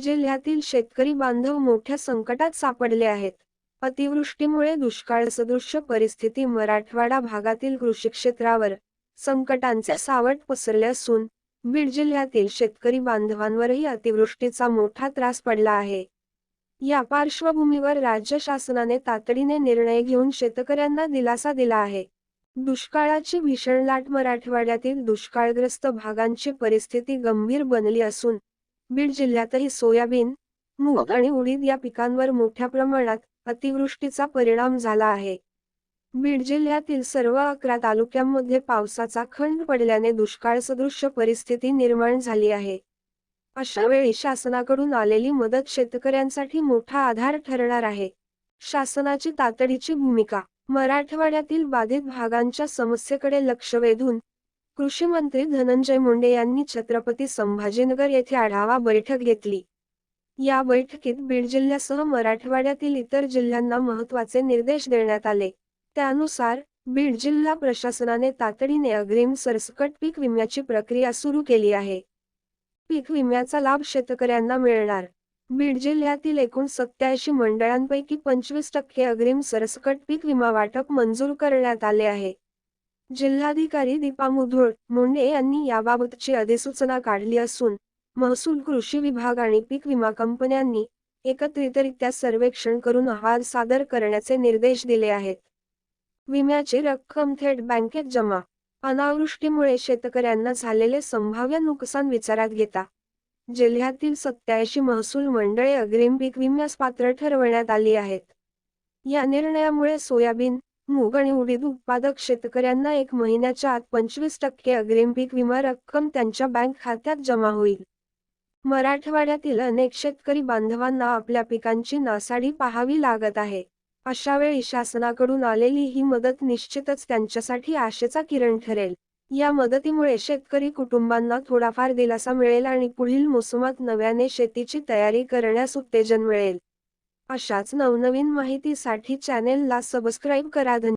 जिल्ह्यातील शेतकरी बांधव मोठ्या संकटात सापडले आहेत. अतिवृष्टीमुळे दुष्काळ सदृश परिस्थिती मराठवाडा भागातील कृषी क्षेत्रावर संकटांचे सावट पसरले असून बीड जिल्ह्यातील शेतकरी बांधवांवरही अतिवृष्टीचा मोठा त्रास पडला आहे. या पार्श्वभूमीवर राज्य शासनाने तातडीने निर्णय घेऊन शेतकऱ्यांना दिलासा दिला आहे. दुष्काळाची भीषण लाट मराठवाड्यातील दुष्काळग्रस्त भागांची परिस्थिती गंभीर बनली असून बीड जिल्ह्यातही सोयाबीन मूग आणि उडीद या पिकांवर मोठ्या प्रमाणात अतिवृष्टीचा परिणाम झाला आहे. बीड जिल्ह्यातील सर्व अकरा तालुक्यांमध्ये पावसाचा खंड पडल्याने दुष्काळ सदृश परिस्थिती निर्माण झाली आहे. अशा वेळी शासनाकडून आलेली मदत शेतकऱ्यांसाठी मोठा आधार ठरणार आहे. शासनाची तातडीची भूमिका मराठवाड्यातील बाधित भागांच्या समस्येकडे लक्ष वेधून कृषी मंत्री धनंजय मुंडे यांनी छत्रपती संभाजीनगर येथे आढावा बैठक घेतली. या बैठकीत बीड जिल्ह्यासह मराठवाड्यातील इतर जिल्ह्यांना महत्त्वाचे निर्देश देण्यात आले. त्यानुसार बीड जिल्हा प्रशासनाने तातडीने अग्रिम सरसकट पीक विम्याची प्रक्रिया सुरू केली आहे. पीक विम्याचा लाभ शेतकऱ्यांना मिळणार. बीड जिल्ह्यातील एकूण सत्याऐंशी मंडळांपैकी पंचवीस टक्के अग्रिम सरसकट पीक विमा वाटप मंजूर करण्यात आले आहे. जिल्हाधिकारी दीपा मुधोळ मुंडे यांनी याबाबतची अधिसूचना काढली असून महसूल कृषी विभाग आणि पीक विमा कंपन्यांनी एकत्रितरित्या सर्वेक्षण करून अहवाल सादर करण्याचे निर्देश दिले आहेत. विम्याची रक्कम थेट बँकेत जमा अनावृष्टीमुळे शेतकऱ्यांना झालेले संभाव्य नुकसान विचारात घेता जिल्ह्यातील सत्याऐंशी महसूल मंडळे अग्रिम पीक विम्यास पात्र ठरवण्यात आली आहेत. या निर्णयामुळे सोयाबीन मूग आणि उडीद उत्पादक शेतकऱ्यांना एक महिन्याच्या आत पंचवीस टक्के अग्रिम पीक विमा रक्कम त्यांच्या बँक खात्यात जमा होईल. मराठवाड्यातील अनेक शेतकरी बांधवांना आपल्या पिकांची नासाडी पाहावी लागत आहे. अशा वेळी शासनाकडून आलेली ही मदत निश्चितच त्यांच्यासाठी आशेचा किरण ठरेल. या मदतीमुळे शेतकरी कुटुंबांना थोडाफार दिलासा मिळेल आणि पुढील मोसमात नव्याने शेतीची तयारी करण्यास उत्तेजन मिळेल. अशाच नवनवीन माहितीसाठी चॅनेलला सबस्क्राईब करा. धन्यवाद.